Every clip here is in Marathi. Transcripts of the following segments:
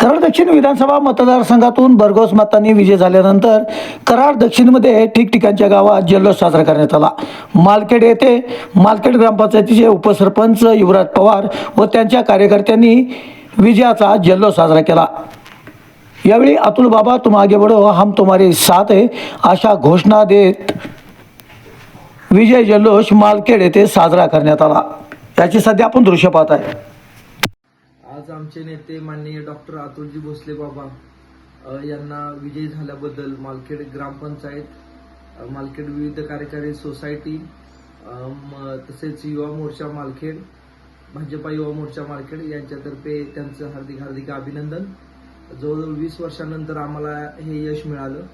कराड दक्षिण विधानसभा मतदारसंघातून भरघोस मतांनी विजय झाल्यानंतर कराड दक्षिणमध्ये ठिकठिकाणच्या गावात जल्लोष साजरा करण्यात आला. मालखेड येथे मालखेड ग्रामपंचायतीचे उपसरपंच युवराज पवार व त्यांच्या कार्यकर्त्यांनी विजयाचा जल्लोष साजरा केला. यावेळी अतुल बाबा तुम आगे बढो हम तुम्हारे साथ आहे अशा घोषणा देत विजय जल्लोष मालखेड येथे साजरा करण्यात आला. याची सध्या आपण दृश्य पाहत आहे. आज आमचे नेते माननीय डॉक्टर अतुलजी भोसले बाबा यांना विजयी झाल्याबद्दल मालखेड ग्रामपंचायत मालखेड विविध कार्यकारी सोसायटी तसेच युवा मोर्चा मालखेड भाजपा युवा मोर्चा मालखेड यांच्यातर्फे त्यांचं हार्दिक हार्दिक अभिनंदन. जवळजवळ वीस वर्षानंतर आम्हाला हे यश मिळालं.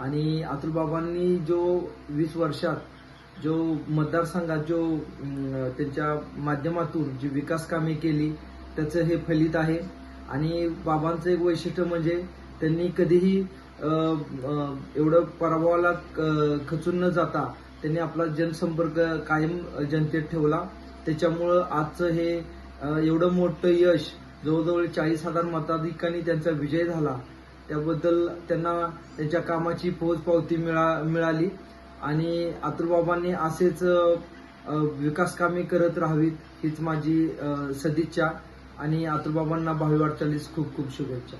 आणि अतुलबाबांनी जो वीस वर्षात जो मतदारसंघात जो त्यांच्या माध्यमातून जी विकास कामे केली त्याचं हे फलित आहे. आणि बाबांचं एक वैशिष्ट्य म्हणजे त्यांनी कधीही एवढं पराभवाला क- खचून न जाता त्यांनी आपला जनसंपर्क कायम जनतेत ठेवला. त्याच्यामुळं आजचं हे एवढं मोठं यश जवळजवळ चाळीस हजार मताधिकांनी त्यांचा विजय झाला. त्याबद्दल त्यांना त्यांच्या कामाची पोचपावती मिळा मिळाली. आणि अतुलबाबांनी असेच विकासकामे विकास कामे करत राहावीत हीच माझी सदिच्छा. आणि अतुलबाबांना भावी वाटचालीस खूप खूप शुभेच्छा.